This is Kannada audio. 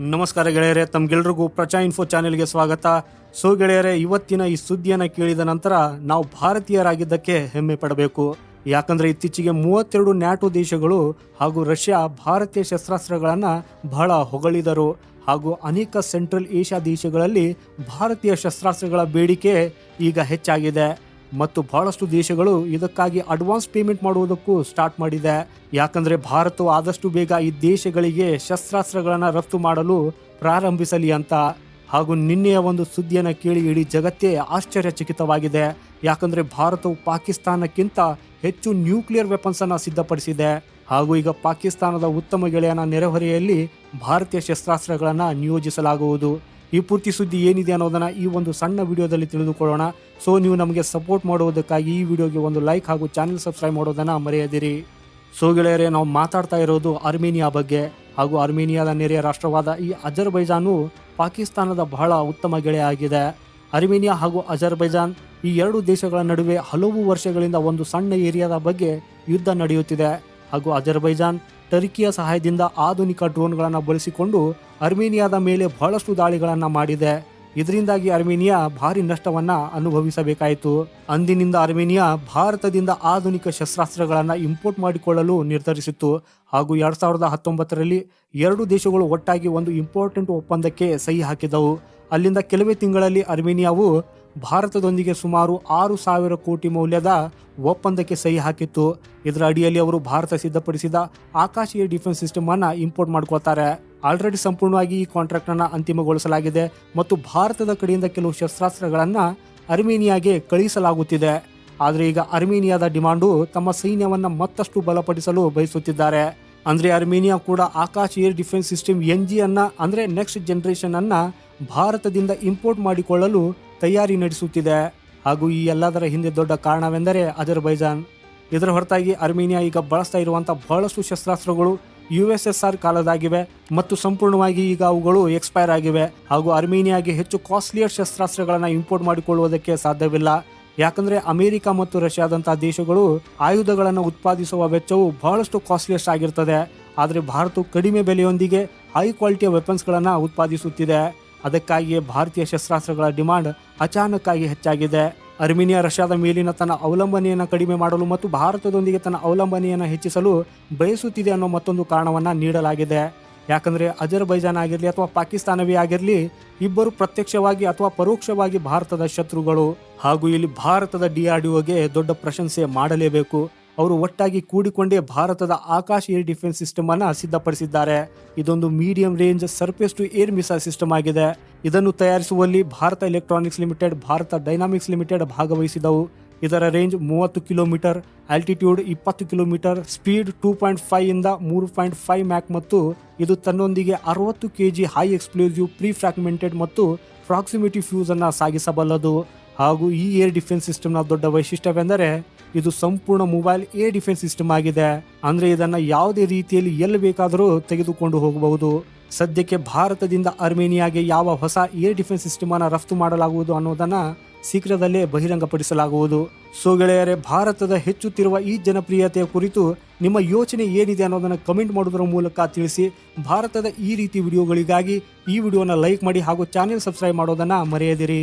ನಮಸ್ಕಾರ ಗೆಳೆಯರೆ ತಮ್ಗೆಲ್ರಿಗೂ ಪ್ರಚಾ ಇನ್ಫೋ ಚಾನೆಲ್ಗೆ ಸ್ವಾಗತ. ಸೊ ಗೆಳೆಯರೆ, ಇವತ್ತಿನ ಈ ಸುದ್ದಿಯನ್ನು ಕೇಳಿದ ನಂತರ ನಾವು ಭಾರತೀಯರಾಗಿದ್ದಕ್ಕೆ ಹೆಮ್ಮೆ ಪಡಬೇಕು. ಯಾಕಂದ್ರೆ ಇತ್ತೀಚೆಗೆ ಮೂವತ್ತೆರಡು ನ್ಯಾಟೋ ದೇಶಗಳು ಹಾಗೂ ರಷ್ಯಾ ಭಾರತೀಯ ಶಸ್ತ್ರಾಸ್ತ್ರಗಳನ್ನು ಬಹಳ ಹೊಗಳಿದರು. ಹಾಗೂ ಅನೇಕ ಸೆಂಟ್ರಲ್ ಏಷ್ಯಾ ದೇಶಗಳಲ್ಲಿ ಭಾರತೀಯ ಶಸ್ತ್ರಾಸ್ತ್ರಗಳ ಬೇಡಿಕೆ ಈಗ ಹೆಚ್ಚಾಗಿದೆ. ಮತ್ತು ಬಹಳಷ್ಟು ದೇಶಗಳು ಇದಕ್ಕಾಗಿ ಅಡ್ವಾನ್ಸ್ ಪೇಮೆಂಟ್ ಮಾಡುವುದಕ್ಕೂ ಸ್ಟಾರ್ಟ್ ಮಾಡಿದೆ. ಯಾಕಂದ್ರೆ ಭಾರತವು ಆದಷ್ಟು ಬೇಗ ಈ ದೇಶಗಳಿಗೆ ಶಸ್ತ್ರಾಸ್ತ್ರಗಳನ್ನು ರಫ್ತು ಮಾಡಲು ಪ್ರಾರಂಭಿಸಲಿ ಅಂತ. ಹಾಗೂ ನಿನ್ನೆಯ ಒಂದು ಸುದ್ದಿಯನ್ನು ಕೇಳಿ ಇಡೀ ಜಗತ್ತೇ ಆಶ್ಚರ್ಯಚಕಿತವಾಗಿದೆ. ಯಾಕಂದ್ರೆ ಭಾರತವು ಪಾಕಿಸ್ತಾನಕ್ಕಿಂತ ಹೆಚ್ಚು ನ್ಯೂಕ್ಲಿಯರ್ ವೆಪನ್ಸ್ ಅನ್ನ ಸಿದ್ಧಪಡಿಸಿದೆ. ಹಾಗೂ ಈಗ ಪಾಕಿಸ್ತಾನದ ಉತ್ತಮ ಗೆಳೆಯನ ನೆರೆಹೊರೆಯಲ್ಲಿ ಭಾರತೀಯ ಶಸ್ತ್ರಾಸ್ತ್ರಗಳನ್ನು ನಿಯೋಜಿಸಲಾಗುವುದು. ಈ ಪೂರ್ತಿ ಸುದ್ದಿ ಏನಿದೆ ಅನ್ನೋದನ್ನು ಈ ಒಂದು ಸಣ್ಣ ವಿಡಿಯೋದಲ್ಲಿ ತಿಳಿದುಕೊಳ್ಳೋಣ. ಸೊ ನೀವು ನಮಗೆ ಸಪೋರ್ಟ್ ಮಾಡುವುದಕ್ಕಾಗಿ ಈ ವಿಡಿಯೋಗೆ ಒಂದು ಲೈಕ್ ಹಾಗೂ ಚಾನೆಲ್ ಸಬ್ಸ್ಕ್ರೈಬ್ ಮಾಡೋದನ್ನು ಮರೆಯದಿರಿ. ಸೊ ಗೆಳೆಯರೆ, ನಾವು ಮಾತಾಡ್ತಾ ಇರೋದು ಅರ್ಮೇನಿಯಾ ಬಗ್ಗೆ ಹಾಗೂ ಅರ್ಮೇನಿಯಾದ ನೆರೆಯ ರಾಷ್ಟ್ರವಾದ ಈ ಅಜರ್ಬೈಜಾನು ಪಾಕಿಸ್ತಾನದ ಬಹಳ ಉತ್ತಮ ಗೆಳೆಯ ಆಗಿದೆ. ಅರ್ಮೇನಿಯಾ ಹಾಗೂ ಅಜರ್ಬೈಜಾನ್ ಈ ಎರಡು ದೇಶಗಳ ನಡುವೆ ಹಲವು ವರ್ಷಗಳಿಂದ ಒಂದು ಸಣ್ಣ ಏರಿಯಾದ ಬಗ್ಗೆ ಯುದ್ಧ ನಡೆಯುತ್ತಿದೆ. ಹಾಗೂ ಅಜರ್ಬೈಜಾನ್ ಟರ್ಕಿಯ ಸಹಾಯದಿಂದ ಆಧುನಿಕ ಡ್ರೋನ್ಗಳನ್ನು ಬಳಸಿಕೊಂಡು ಅರ್ಮೇನಿಯಾದ ಮೇಲೆ ಬಹಳಷ್ಟು ದಾಳಿಗಳನ್ನು ಮಾಡಿದೆ. ಇದರಿಂದಾಗಿ ಅರ್ಮೇನಿಯಾ ಭಾರಿ ನಷ್ಟವನ್ನು ಅನುಭವಿಸಬೇಕಾಯಿತು. ಅಂದಿನಿಂದ ಅರ್ಮೇನಿಯಾ ಭಾರತದಿಂದ ಆಧುನಿಕ ಶಸ್ತ್ರಾಸ್ತ್ರಗಳನ್ನು ಇಂಪೋರ್ಟ್ ಮಾಡಿಕೊಳ್ಳಲು ನಿರ್ಧರಿಸಿತ್ತು. ಹಾಗೂ ಎರಡು ಸಾವಿರದ ಹತ್ತೊಂಬತ್ತರಲ್ಲಿ ಎರಡು ದೇಶಗಳು ಒಟ್ಟಾಗಿ ಒಂದು ಇಂಪಾರ್ಟೆಂಟ್ ಒಪ್ಪಂದಕ್ಕೆ ಸಹಿ ಹಾಕಿದವು. ಅಲ್ಲಿಂದ ಕೆಲವೇ ತಿಂಗಳಲ್ಲಿ ಅರ್ಮೇನಿಯಾವು ಭಾರತದೊಂದಿಗೆ ಸುಮಾರು ಆರು ಸಾವಿರ ಕೋಟಿ ಮೌಲ್ಯದ ಒಪ್ಪಂದಕ್ಕೆ ಸಹಿ ಹಾಕಿತ್ತು. ಇದರ ಅಡಿಯಲ್ಲಿ ಅವರು ಭಾರತ ಸಿದ್ಧಪಡಿಸಿದ ಆಕಾಶೀಯ ಡಿಫೆನ್ಸ್ ಸಿಸ್ಟಮ್ ಅನ್ನ ಇಂಪೋರ್ಟ್ ಮಾಡ್ಕೊಳ್ತಾರೆ. ಆಲ್ರೆಡಿ ಸಂಪೂರ್ಣವಾಗಿ ಈ ಕಾಂಟ್ರಾಕ್ಟ್ ಅನ್ನ ಅಂತಿಮಗೊಳಿಸಲಾಗಿದೆ ಮತ್ತು ಭಾರತದ ಕಡೆಯಿಂದ ಕೆಲವು ಶಸ್ತ್ರಾಸ್ತ್ರಗಳನ್ನ ಅರ್ಮೇನಿಯಾಗೆ ಕಳುಹಿಸಲಾಗುತ್ತಿದೆ. ಆದರೆ ಈಗ ಅರ್ಮೇನಿಯಾದ ಡಿಮಾಂಡು ತಮ್ಮ ಸೈನ್ಯವನ್ನ ಮತ್ತಷ್ಟು ಬಲಪಡಿಸಲು ಬಯಸುತ್ತಿದ್ದಾರೆ. ಅಂದ್ರೆ ಅರ್ಮೇನಿಯಾ ಕೂಡ Akash air defence system N G ಅನ್ನ ಅಂದ್ರೆ ನೆಕ್ಸ್ಟ್ ಜನರೇಷನ್ ಅನ್ನ ಭಾರತದಿಂದ ಇಂಪೋರ್ಟ್ ಮಾಡಿಕೊಳ್ಳಲು ತಯಾರಿ ನಡೆಸುತ್ತಿದೆ. ಹಾಗೂ ಈ ಎಲ್ಲದರ ಹಿಂದೆ ದೊಡ್ಡ ಕಾರಣವೆಂದರೆ ಅಜರ್ಬೈಜಾನ್. ಇದರ ಹೊರತಾಗಿ ಅರ್ಮೇನಿಯಾ ಈಗ ಬಳಸ್ತಾ ಇರುವಂಥ ಬಹಳಷ್ಟು ಶಸ್ತ್ರಾಸ್ತ್ರಗಳು ಯು ಎಸ್ ಎಸ್ ಆರ್ ಕಾಲದಾಗಿವೆ ಮತ್ತು ಸಂಪೂರ್ಣವಾಗಿ ಈಗ ಅವುಗಳು ಎಕ್ಸ್ಪೈರ್ ಆಗಿವೆ. ಹಾಗೂ ಅರ್ಮೇನಿಯಾಗೆ ಹೆಚ್ಚು ಕಾಸ್ಟ್ಲಿಯರ್ ಶಸ್ತ್ರಾಸ್ತ್ರಗಳನ್ನು ಇಂಪೋರ್ಟ್ ಮಾಡಿಕೊಳ್ಳುವುದಕ್ಕೆ ಸಾಧ್ಯವಿಲ್ಲ. ಯಾಕಂದ್ರೆ ಅಮೆರಿಕ ಮತ್ತು ರಷ್ಯಾದಂತಹ ದೇಶಗಳು ಆಯುಧಗಳನ್ನು ಉತ್ಪಾದಿಸುವ ವೆಚ್ಚವು ಬಹಳಷ್ಟು ಕಾಸ್ಟ್ಲಿಯಸ್ಟ್ ಆಗಿರ್ತದೆ. ಆದರೆ ಭಾರತವು ಕಡಿಮೆ ಬೆಲೆಯೊಂದಿಗೆ ಹೈ ಕ್ವಾಲಿಟಿಯ ವೆಪನ್ಸ್ಗಳನ್ನು ಉತ್ಪಾದಿಸುತ್ತಿದೆ. ಅದಕ್ಕಾಗಿಯೇ ಭಾರತೀಯ ಶಸ್ತ್ರಾಸ್ತ್ರಗಳ ಡಿಮಾಂಡ್ ಅಚಾನಕ್ಕಾಗಿ ಹೆಚ್ಚಾಗಿದೆ. ಅರ್ಮೇನಿಯಾ ರಷ್ಯಾದ ಮೇಲಿನ ತನ್ನ ಅವಲಂಬನೆಯನ್ನು ಕಡಿಮೆ ಮಾಡಲು ಮತ್ತು ಭಾರತದೊಂದಿಗೆ ತನ್ನ ಅವಲಂಬನೆಯನ್ನು ಹೆಚ್ಚಿಸಲು ಬಯಸುತ್ತಿದೆ ಅನ್ನೋ ಮತ್ತೊಂದು ಕಾರಣವನ್ನು ನೀಡಲಾಗಿದೆ. ಯಾಕಂದರೆ ಅಜರ್ಬೈಜಾನ್ ಆಗಿರಲಿ ಅಥವಾ ಪಾಕಿಸ್ತಾನವೇ ಆಗಿರಲಿ, ಇಬ್ಬರು ಪ್ರತ್ಯಕ್ಷವಾಗಿ ಅಥವಾ ಪರೋಕ್ಷವಾಗಿ ಭಾರತದ ಶತ್ರುಗಳು. ಹಾಗೂ ಇಲ್ಲಿ ಭಾರತದ ಡಿಆರ್ಡಿಒಗೆ ದೊಡ್ಡ ಪ್ರಶಂಸೆ ಮಾಡಲೇಬೇಕು. ಅವರು ಒಟ್ಟಾಗಿ ಕೂಡಿಕೊಂಡೇ ಭಾರತದ ಆಕಾಶ ಏರ್ ಡಿಫೆನ್ಸ್ ಸಿಸ್ಟಮ್ ಅನ್ನ ಸಿದ್ಧಪಡಿಸಿದ್ದಾರೆ. ಇದೊಂದು medium range surface to air missile system ಆಗಿದೆ. ಇದನ್ನು ತಯಾರಿಸುವಲ್ಲಿ Bharat electronics limited Bharat dynamics limited ಭಾಗವಹಿಸಿದವು. ಇದರ ರೇಂಜ್ ಮೂವತ್ತು ಕಿಲೋಮೀಟರ್ ಆಲ್ಟಿಟ್ಯೂಡ್ ಇಪ್ಪತ್ತು kilometre speed two point five ಇಂದ ಮೂರು ಪಾಯಿಂಟ್ ಫೈವ್ ಮ್ಯಾಕ್ ಮತ್ತು ಇದು ತನ್ನೊಂದಿಗೆ ಅರವತ್ತು K G high explosive pre fragmented ಮತ್ತು ಪ್ರಾಕ್ಸಿಮಿಟಿ ಫ್ಯೂಸ್ ಅನ್ನ ಸಾಗಿಸಬಲ್ಲದು. ಹಾಗೂ ಈ ಏರ್ ಡಿಫೆನ್ಸ್ ಸಿಸ್ಟಮ್ನ ದೊಡ್ಡ ವೈಶಿಷ್ಟ್ಯವೆಂದರೆ ಇದು ಸಂಪೂರ್ಣ ಮೊಬೈಲ್ ಏರ್ ಡಿಫೆನ್ಸ್ ಸಿಸ್ಟಮ್ ಆಗಿದೆ. ಅಂದ್ರೆ ಇದನ್ನ ಯಾವುದೇ ರೀತಿಯಲ್ಲಿ ಎಲ್ಲಿ ಬೇಕಾದರೂ ತೆಗೆದುಕೊಂಡು ಹೋಗಬಹುದು. ಸದ್ಯಕ್ಕೆ ಭಾರತದಿಂದ ಅರ್ಮೇನಿಯಾಗೆ ಯಾವ ಹೊಸ ಏರ್ ಡಿಫೆನ್ಸ್ ಸಿಸ್ಟಮ್ ಅನ್ನ ರಫ್ತು ಮಾಡಲಾಗುವುದು ಅನ್ನೋದನ್ನ ಶೀಘ್ರದಲ್ಲೇ ಬಹಿರಂಗಪಡಿಸಲಾಗುವುದು. ಸೊ ಗೆಳೆಯರೆ, ಭಾರತದ ಹೆಚ್ಚುತ್ತಿರುವ ಈ ಜನಪ್ರಿಯತೆಯ ಕುರಿತು ನಿಮ್ಮ ಯೋಚನೆ ಏನಿದೆ ಅನ್ನೋದನ್ನು ಕಮೆಂಟ್ ಮಾಡೋದರ ಮೂಲಕ ತಿಳಿಸಿ, ಭಾರತದ ಈ ರೀತಿ ವಿಡಿಯೋಗಳಿಗಾಗಿ ಈ ವಿಡಿಯೋನ ಲೈಕ್ ಮಾಡಿ ಹಾಗೂ ಚಾನೆಲ್ ಸಬ್ಸ್ಕ್ರೈಬ್ ಮಾಡೋದನ್ನ ಮರೆಯದಿರಿ.